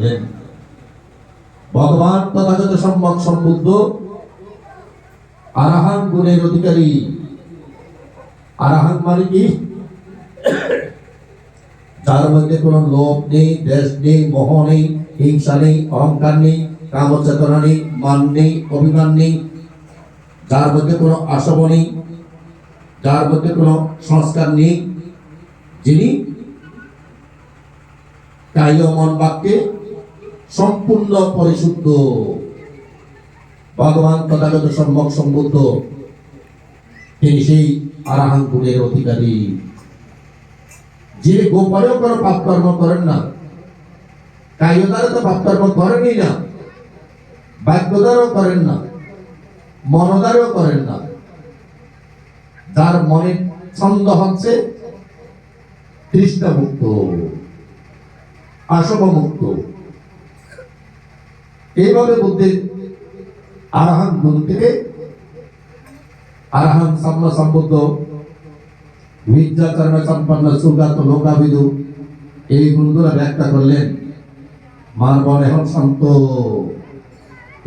করলেন ভগবান তথাগত সম্যক সম্বুদ্ধ, আরাহান গুণের অধিকারী। আরাহান মানে কি? যার মধ্যে কোনো লোভ নেই, দেশ নেই, মোহ নেই, হিংসা নেই, অহংকার নেই, কামচেতনা নেই, মান নেই, অভিমান নেই, যার মধ্যে কোনো আসব নেই, যার মধ্যে কোনো সংস্কার নেই, যিনি কায় মন বাক্যে সম্পূর্ণ পরিশুদ্ধ। ভগবান তথাগত সম্যক সম্বুদ্ধ। তিনি সেই আরাহান অধিকারী। যিনি গোপনেও কোনো পাপ কর্ম করেন না কায় দ্বারা তো পাপ কর্ম করেনই না বাক্য দ্বারাও করেন না, মনদারেও করেন না। যার মনে ছন্দ হচ্ছে তৃষ্ণামুক্ত আসবমুক্ত। এইভাবে বুদ্ধির আরাহান গুণ থেকে আরাহান সাম্য সম্বুদ্ধ বিদ্যাচরণ সম্পন্ন সুগাত লোকাবিদু এই গুণগুলো ব্যাখ্যা করলেন। মানবন এখন শান্ত।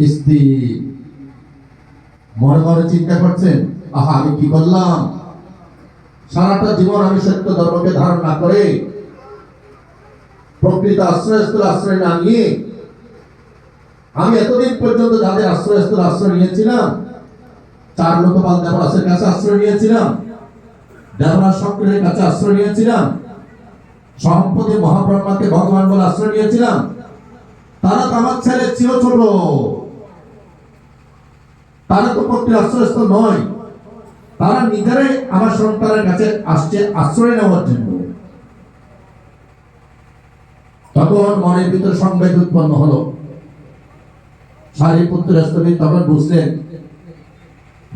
স্থির মনে মনে চিন্তা করছেন, আহা, আমি কি করলাম? সারাটা জীবন আমি সত্য ধর্মকে ধারণ না করে প্রকৃত আশ্রয়স্থল আশ্রয় না নিয়ে আমি এতদিন পর্যন্ত যাদের আশ্রয়স্থল আশ্রয় নিয়েছিলাম, চার লোকপাল দেবরাসের কাছে আশ্রয় নিয়েছিলাম, দেবরাজ শঙ্করের কাছে আশ্রয় নিয়েছিলাম, সম্পদে মহাব্রহ্মাকে ভগবান বলে আশ্রয় নিয়েছিলাম, তারা তো আমার ছেলে ছিল ছোট। তারা তো প্রকৃত আশ্রয়স্থল নয়। তারা নিজেরাই আমার সন্তানের কাছে আসছে আশ্রয় নেওয়ার জন্য। তখন মনের ভিতর সংবেদ উৎপন্ন হলো। সারিপুত্র স্তবী তখন বুঝলেন,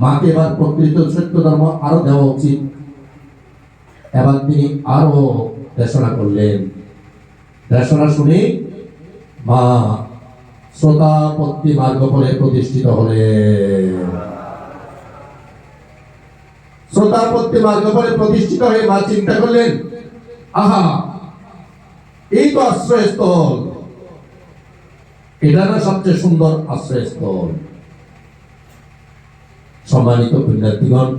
মাকে এবার প্রকৃত সত্য ধর্ম আরও দেওয়া উচিত। এবার তিনি আরও দেশনা করলেন। দেশনা শুনে মা শ্রোতাপত্তি মার্গ বলে প্রতিষ্ঠিত হলেন। শ্রোতাপত্তি মার্গ বলে প্রতিষ্ঠিত হয়ে মা চিন্তা করলেন, আহা, এই তো আশ্রয়স্থল। এটা সবচেয়ে সুন্দর আশ্রয়স্থল। সম্মানিত পুণ্যার্থীগণ,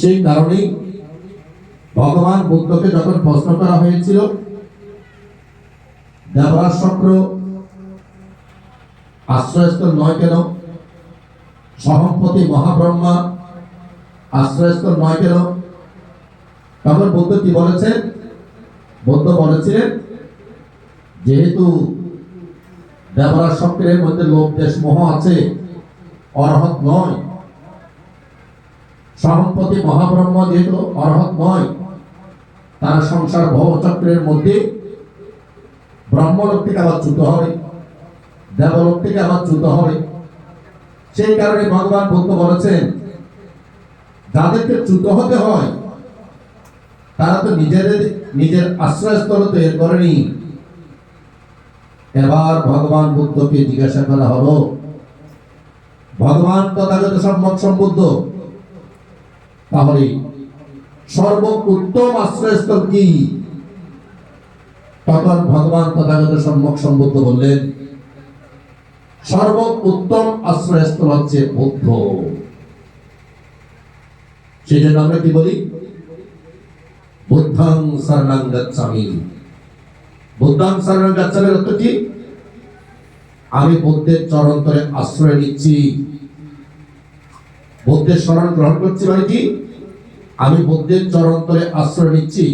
সেই কারণেই ভগবান বুদ্ধকে যখন প্রশ্ন করা হয়েছিল, দেবরাজ চক্র আশ্রয়স্থল নয় কেন? সহম্পতি মহাব্রহ্মা আশ্রয়স্থল নয় কেন? তখন বুদ্ধ কি বলেছেন? বুদ্ধ বলেছিলেন, যেহেতু দেবরাজ চক্রের মধ্যে লোভ, দেশ, মোহ আছে। অরহত নয়। সহম্পতি মহাব্রহ্ম যেহেতু অরহত নয়, তার সংসার ভবচক্রের মধ্যে ব্রহ্মলোক থেকে আবার চ্যুত হবে দেবলোক থেকে আবার চ্যুত হবে। সেই কারণে ভগবান বুদ্ধ বলেছেন, যাদেরকে চ্যুত হতে হয়, তারা তো নিজেদের, নিজের আশ্রয়স্থল তৈরি করেনি এবার ভগবান বুদ্ধকে জিজ্ঞাসা করা হলো, ভগবান তথাগত সম্মত সম্বুদ্ধ। তাহলে সর্ব উত্তম আশ্রয়স্থল কি? তখন ভগবান তথাগত সম্যক সম্বুদ্ধ বললেন সর্ব উত্তম আশ্রয়স্থল হচ্ছে বুদ্ধ। সেই জন্য আমরা কি বলি? বুদ্ধাং শরণাং গচ্ছামি বুদ্ধাং শরণাং গচ্ছামির অর্থ কি? আমি বুদ্ধের চরণ তরে আশ্রয় নিচ্ছি। বুদ্ধের শরণ গ্রহণ করছি মানে কি? আমি বুদ্ধের চরণ তলে আশ্রয় নিচ্ছি।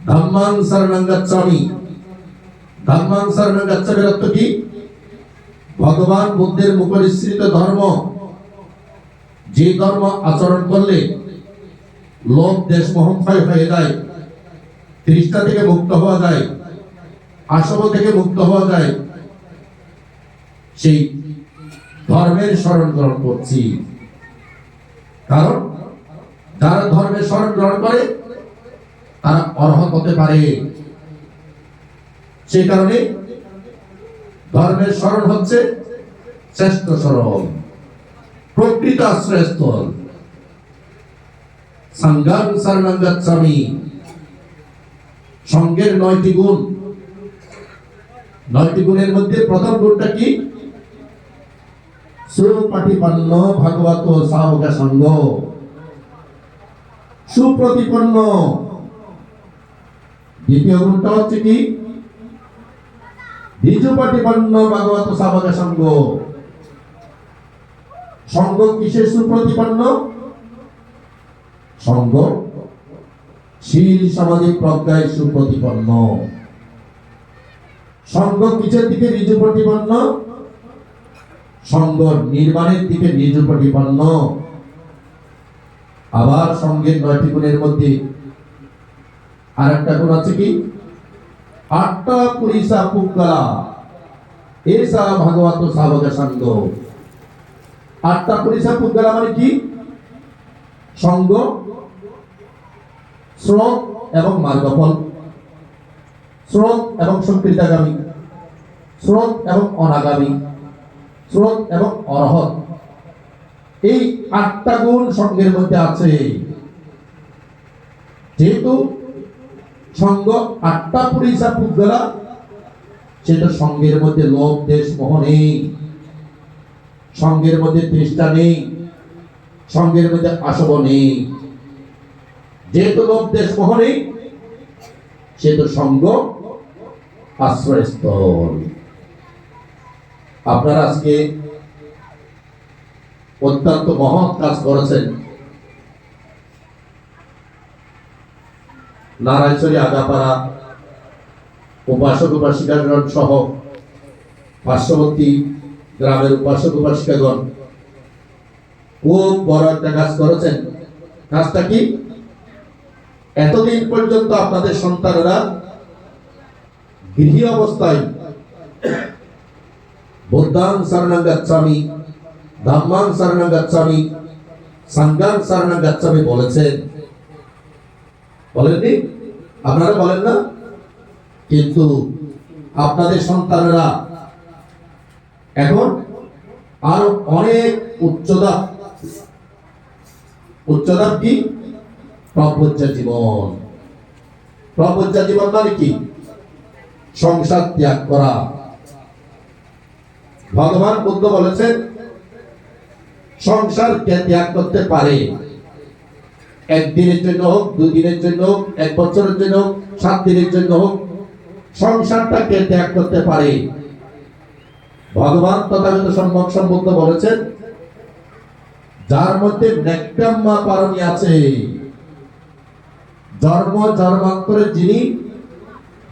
ধম্মাং শরণাং গচ্ছামি ধম্মাং শরণাং গচ্ছামির অর্থ কি? ভগবান বুদ্ধের মুখনিসৃত ধর্ম। যে ধর্ম আচরণ করলে লোক দেশ মোহক্ষয় হয়ে যায়। তৃষ্ণা থেকে মুক্ত হওয়া যায় আসব থেকে মুক্ত হওয়া যায়। সেই ধর্মের স্মরণ গ্রহণ করছি। কারণ যারা ধর্মের স্মরণ গ্রহণ করে, তারা অর্হত হতে পারে। সেই কারণে ধর্মের স্মরণ হচ্ছে শ্রেষ্ঠ স্মরণ, প্রকৃত আশ্রয়স্থল। সংজ্ঞান শরণাঙ্গাচ্ছামি সঙ্গের নয়টি গুণ। নয়টি গুণের মধ্যে প্রথম গুণটা কি? সুপাটিপন্ন ভাগবত সাহকা সঙ্গ। সুপ্রতিপন্ন। দ্বিতীয় গুণটা হচ্ছে কি? দ্বিজুপাটিপন্ন ভাগবত সাহকা সঙ্গ। সঙ্গ কিসের সুপ্রতিপন্ন? সঙ্গ শীল সামাজিক প্রজ্ঞায় সুপ্রতিপন্ন। সঙ্গ কিসের দিকে ঋজু প্রতিপন্ন সঙ্গ নির্মাণের দিকে ঋজু প্রতিপন্ন আবার সঙ্গের নয়টি গুণের মধ্যে আর একটা গুণ আছে কি? আটটা পুরিসা পুকা এসা ভাগবত সাবক সঙ্গ। আটটা পুরিসা পুকা মানে কি? সঙ্গ স্রোত এবং মার্গফল। স্রোত এবং সংকৃতাগামী স্রোত এবং অনাগামী। স্রোত এবং অরহত এই আটটা গুণ সঙ্গের মধ্যে আছে। যেহেতু সঙ্গ আটটা পরিসা পুদ্গলা সেটা সঙ্গের মধ্যে লোভ, দেশ, মোহ নেই। সঙ্গের মধ্যে তৃষ্ণা নেই। সঙ্গের মধ্যে আসব নেই। যেহেতু লোক দেশ মোহ নেই সেহেতু সঙ্গ আশ্রয়স্থল আপনারা আজকে অত্যন্ত মহৎ কাজ করেছেন। নারায়ণশ্বরী আগাপাড়া, উপাসক উপাসিকাগণ সহ পার্শ্ববর্তী গ্রামের উপাসক উপাসিকাগণ, খুব বড় একটা কাজ করেছেন। কাজটা কি? এতদিন পর্যন্ত আপনাদের সন্তানেরা গৃহী অবস্থায় বুদ্ধাং শরণং গচ্ছামি ধাম্মাং শরণং গচ্ছামি সংঘাং শরণং গচ্ছামি বলেছেন। বলেননি? আপনারা বলেন না? কিন্তু আপনাদের সন্তানেরা এখন আরও অনেক উচ্চতা উচ্চতা কি? প্রপঞ্চ জীবন। প্রপঞ্চ জীবন মানে কি? সংসার ত্যাগ করা। ভগবান বুদ্ধ বলেছেন সংসার ত্যাগ করতে পারে। একদিনের জন্য হোক দুই দিনের জন্য হোক, এক বছরের জন্য হোক, সাত দিনের জন্য হোক সংসারটা কে ত্যাগ করতে পারে। ভগবান তথাগত সম্যক সম্বুদ্ধ বলেছেন, যার মধ্যে নেকটাম্মা পারণী আছে। জন্ম জন্মান্তরে যিনি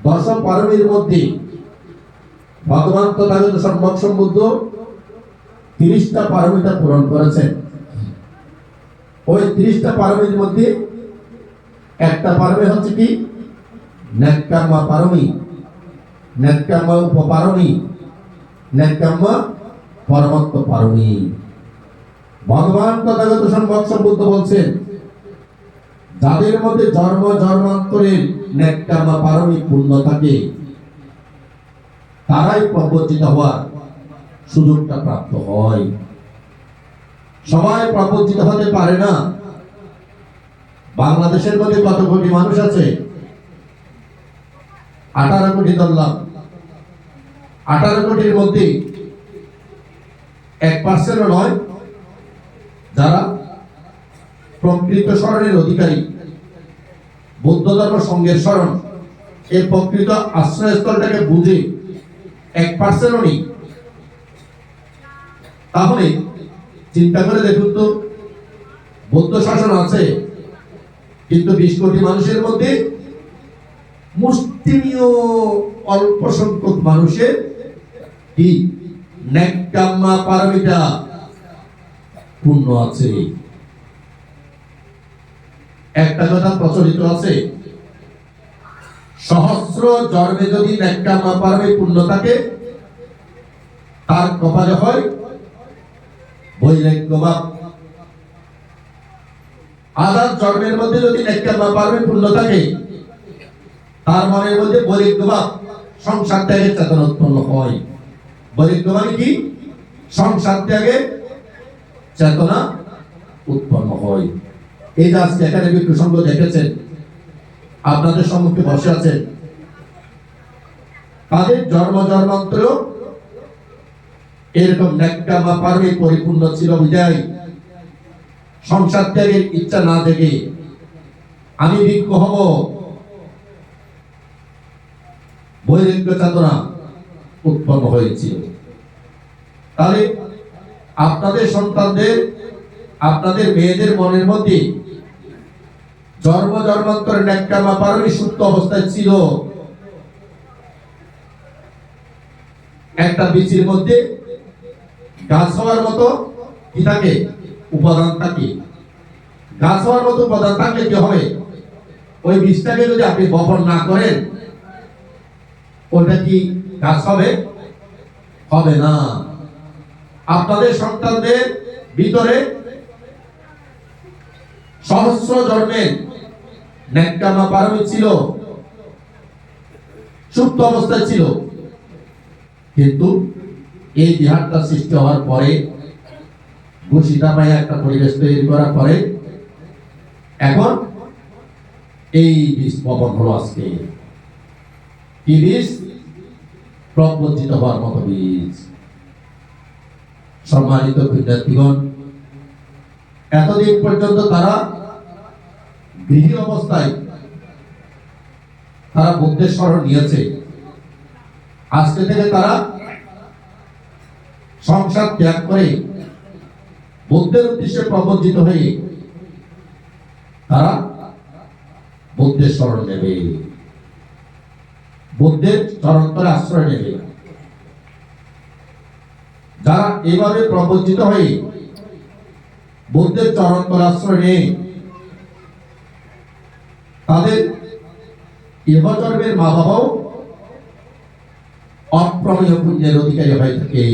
দশ পারণীর মধ্যে, ভগবান তথাগত সম্যক সম্বুদ্ধ তিরিশটা পারমিতা পূরণ করেছেন। ওই তিরিশটা পারমির মধ্যে একটা পারমি হচ্ছে কি? নেককাম্মা পারমি নেককাম্মা উপপারমি নেককাম্মা পরমত্ব পারমি। ভগবান তথাগত সম্ভব সম্বুদ্ধ বলছেন যাদের মধ্যে জন্ম জন্মান্তরের নেককাম্মা পারমি পূর্ণ থাকে। তারাই প্রবর্তিত হওয়ার সুযোগটা প্রাপ্ত হয়। সবাই প্রবর্তিত হতে পারে না। বাংলাদেশের মধ্যে কত কোটি মানুষ আছে? আঠারো কোটি ধরলাম। আঠারো কোটির মধ্যে এক পার্সেন্ট নয়, যারা প্রকৃত স্মরণের অধিকারী। বৌদ্ধ ধর্ম সঙ্গে স্মরণ, এই প্রকৃত আশ্রয়স্থলটাকে বুঝে এক পার্সেন্টও নেই। তাহলে চিন্তা করে দেখুন তো, বৌদ্ধ শাসন আছে, কিন্তু বিশ কোটি মানুষের মধ্যে মুসলিমীয় অল্প সংখ্যক মানুষের কি? নেককাম্মা পারমিতা পূর্ণ আছে। একটা কথা প্রচলিত আছে। সহস্র জন্মে যদি নেককাম্মা পারমি পূর্ণ থাকে তার কপালে হয় বৈরাগ্যবাদ আজাদ জন্মের মধ্যে যদি নেককাম্মা পারমি পূর্ণ থাকে তার মনের মধ্যে বৈরাগ্যবাদ সংসার ত্যাগের চেতনা উৎপন্ন হয়। বৈরাগ্য মানে কি? সংসার ত্যাগের চেতনা উৎপন্ন হয়। এই যে আজকে বিক্রু সংঘ দেখেছেন, আপনাদের সম্মুখে বসে আছেন। তাদের জন্ম জন্মান্তর এরকম ন্যাক্কামা পারমে পরিপূর্ণ ছিল বিদায় সংসার ত্যাগের ইচ্ছা না থেকে আমি ভিক্ষু হব। বৈরাগ্য চেতনা উৎপন্ন হয়েছিল। তাহলে আপনাদের সন্তানদের, আপনাদের মেয়েদের মনের মধ্যে জন্ম জন্মান্তরের ন্যাক্কামা পারমে সুপ্ত অবস্থায় ছিল। একটা বীজের মধ্যে গাছ হওয়ার মতো কি থাকে? উপাদান থাকে। গাছ হওয়ার মতো উপাদান থাকলে কি হবে? ওই বীজটাকে যদি আপনি বপন না করেন, ওটা কি গাছ হবে? হবে না। আপনাদের সন্তানদের ভিতরে সহস্র জন্মের ন্যাক্কামা পারমি ছিল। সুপ্ত অবস্থায় ছিল। কিন্তু এই বিহারটা সৃষ্টি হওয়ার পরে একটা পরিবেশ তৈরি করার পরে এখন এই বীজ বপন হলো আজকে। কি বীজ? প্রবঞ্চিত হওয়ার মতো বীজ। সম্মানিত বিদ্যার্থীগণ এতদিন পর্যন্ত তারা গৃহী অবস্থায় তারা বুদ্ধের স্মরণ নিয়েছে। আজকে থেকে তারা সংসার ত্যাগ করে বুদ্ধের উদ্দেশ্যে প্রবঞ্চিত হয়ে তারা বুদ্ধের স্মরণ নেবে। বুদ্ধের চরন্তরে আশ্রয় নেবে। যারা এভাবে প্রবঞ্চিত হয়ে বুদ্ধের চরন্তর আশ্রয় নেয় তাদের ইহজন্মের মা বাবাও অপ্রমেয় পুণ্যের অধিকারী হয়ে থাকে।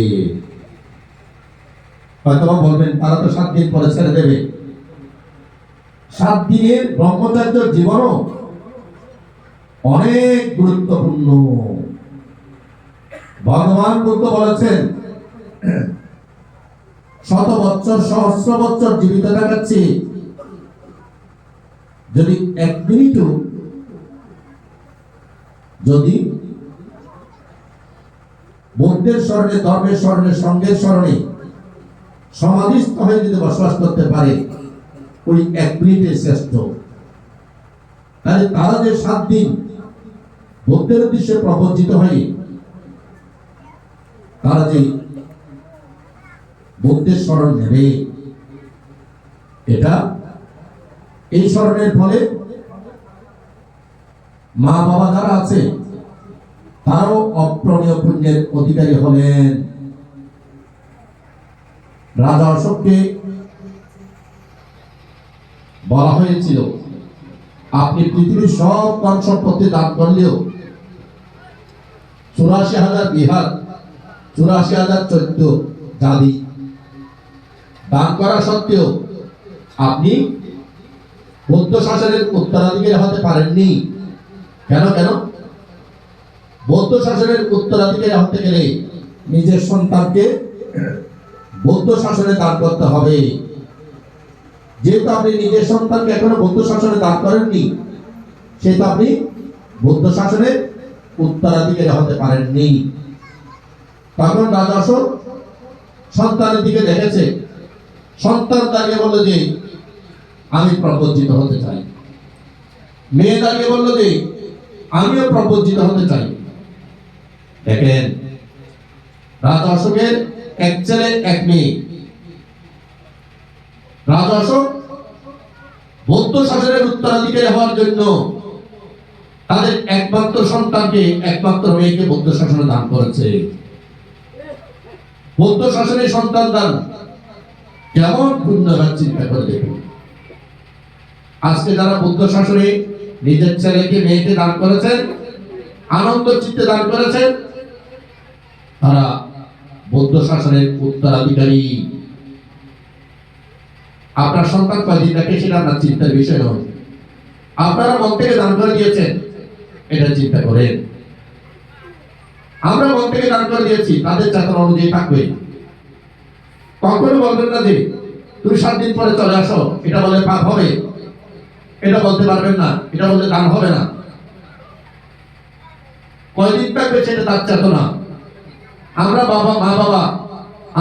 হয়তো বলবেন, তারা তো সাত দিন পরে ছেড়ে দেবে। সাত দিনের ব্রহ্মচার্য জীবনও অনেক গুরুত্বপূর্ণ। ভগবান বুদ্ধ বলেছেন, শত বছর সহস্র বছর জীবিত দেখাচ্ছি যদি এক মিনিটও যদি বুদ্ধের স্মরণে ধর্মের স্মরণে সঙ্গের স্মরণে সমাধিস্থ হয়ে যদি বসবাস করতে পারে, ওই এক মিনিটে শ্রেষ্ঠ। তাহলে তারা যে সাত দিন বুদ্ধের উদ্দেশ্যে প্রবঞ্চিত হয়ে তারা যে বুদ্ধের স্মরণ নেবে, এটা এই স্মরণের ফলে মা বাবা যারা আছে, তারাও অপ্রমেয় পুণ্যের অধিকারী হলেন। রাজা অশোককে বলা হয়েছিল, আপনি পৃথিবীর সব ধন সম্পত্তি দান করলেও চুরাশি হাজার বিহার, চুরাশি হাজার চোদ্দ জাতি দান করা সত্ত্বেও আপনি বৌদ্ধ শাসনের উত্তরাধিকারী হতে পারেননি। কেন কেন? বৌদ্ধ শাসনের উত্তরাধিকারী হতে গেলে নিজের সন্তানকে বৌদ্ধ শাসনে দান করতে হবে। যেহেতু আপনি নিজের সন্তানকে এখনও বৌদ্ধ শাসনে দান করেননি, সেহেতু আপনি বৌদ্ধ শাসনের উত্তরাধিকারী হতে পারেননি। তখন রাজা সন্তানের দিকে দেখেছে। সন্তান তাকে বলল যে আমি প্রবঞ্চিত হতে চাই। মেয়ে দাঁড়িয়ে বলল যে, আমিও প্রবঞ্চিত হতে চাই। দেখেন, রাজা অশোকের এক ছেলে, এক মেয়ে। রাজা অশোক বৌদ্ধ শাসনের উত্তরাধিকারী হওয়ার জন্য তাদের একমাত্র সন্তানকে, একমাত্র মেয়েকে বৌদ্ধ শাসনে দান করেছে। বৌদ্ধ শাসনের সন্তান দান কেমন পুণ্যবান চিন্তা করে দেখুন। আজকে যারা বৌদ্ধ শাসনে নিজের ছেলেকে মেয়েকে দান করেছেন, আনন্দ চিত্তে দান করেছেন, তারা বৌদ্ধ শাসনের উত্তরাধিকারী। আপনার সন্তান কয়দিন দেখে সেটা আপনার চিন্তার বিষয় নয়। আপনারা মন থেকে দান করে দিয়েছেন, এটা চিন্তা করেন। আমরা মন থেকে দান করে দিয়েছি, তাদের চেতনা অনুযায়ী থাকবে। কখনো বলবেন না যে, তুমি সাত দিন পরে চলে আসো, এটা বলে পাপ হবে। এটা বলতে পারবেন না, এটা বলতে দান হবে না। কয়দিন থাকবে সেটা তার চেতনা। আমরা বাবা, মা, বাবা,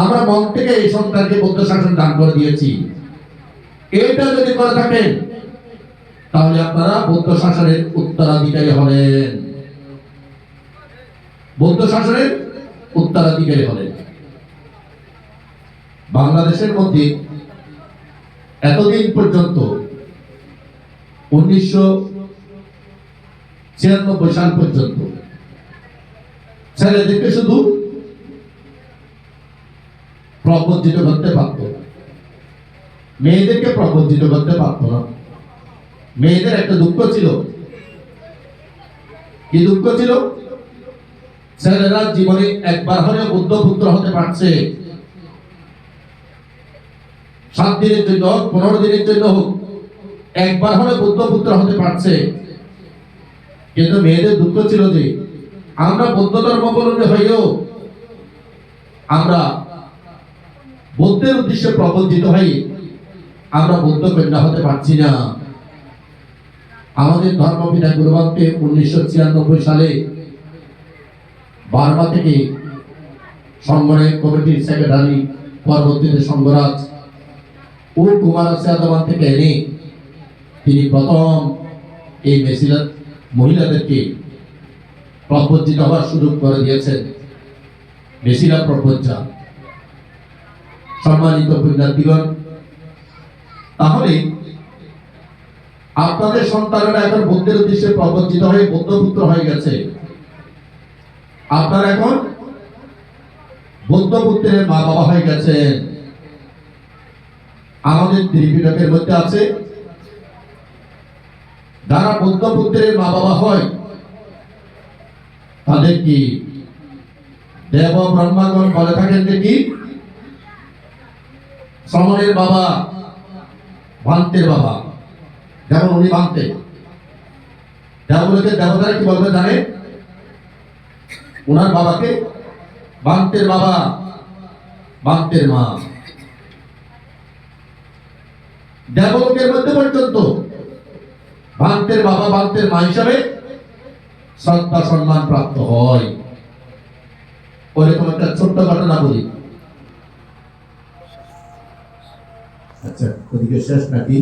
আমরা মন থেকে এই সন্তানকে বৌদ্ধ শাসন দান করে দিয়েছি। এটা যদি করে থাকেন, তাহলে আপনারা বৌদ্ধ শাসনের উত্তরাধিকারী হলেন। বৌদ্ধ শাসনের উত্তরাধিকারী হলেন। বাংলাদেশের মধ্যে এতদিন পর্যন্ত উনিশশো ছিয়ানব্বই সাল পর্যন্ত। ছেলেদেরকে শুধু? প্রবঞ্চিত করতে পারত। মেয়েদেরকে প্রবঞ্চিত করতে পারত না। মেয়েদের একটা দুঃখ ছিল। কি দুঃখ ছিল? ছেলেরা জীবনে একবার হলেও বুদ্ধপুত্র হতে পারছে। সাত দিনের জন্য হোক, পনেরো দিনের জন্য হোক একবার হলে বুদ্ধপুত্র হতে পারছে। কিন্তু মেয়েদের দুঃখ ছিল যে, আমরা বৌদ্ধ ধর্ম ধর্মাবলম্বী হয়েও আমরা বৌদ্ধের উদ্দেশ্যে প্রবঞ্চিত হয়ে আমরা বৌদ্ধ কন্যা হতে পারছি না। আমাদের ধর্মপিতা গুরুবাবকে উনিশশো ছিয়ানব্বই সালে বার্মা থেকে সংগঠনের কমিটির সেক্রেটারি পরবর্তীতে সংঘরাজ ও কুমার আসাদমান থেকে এনে তিনি প্রথম এই মেসিলা মহিলাদেরকে প্রপঞ্চিত হওয়ার সুযোগ করে দিয়েছেন। মেসিলা প্রপঞ্চা সম্মানিত পুণ্যার্থীগণ তাহলে আপনাদের সন্তানেরা এখন বৌদ্ধের উদ্দেশ্যে প্রবঞ্চিত হয়ে বৌদ্ধপুত্র হয়ে গেছে। আপনারা এখন বৌদ্ধপুত্রের মা বাবা হয়ে গেছেন। আমাদের ত্রিপিটকের মধ্যে আছে যারা বৌদ্ধপুত্রের মা বাবা হয়, তাদের কি দেব ব্রহ্মাগণ বলে থাকেন যে কি? শ্রমণের বাবা, ভান্তের বাবা। যেমন উনি ভান্তে। দেবগুলোকে দেবতারা কি বলবে জানে? ওনার বাবাকে বান্তের বাবা বান্তের মা। দেবলোকের মধ্যে পর্যন্ত ভান্তের বাবা, ভান্তের মা হিসাবে শ্রদ্ধা, সম্মান প্রাপ্ত হয়। পরে ওরকম একটা ছোট্ট ঘটনা বলি? আচ্ছা ওদিকে শেষ নাকি?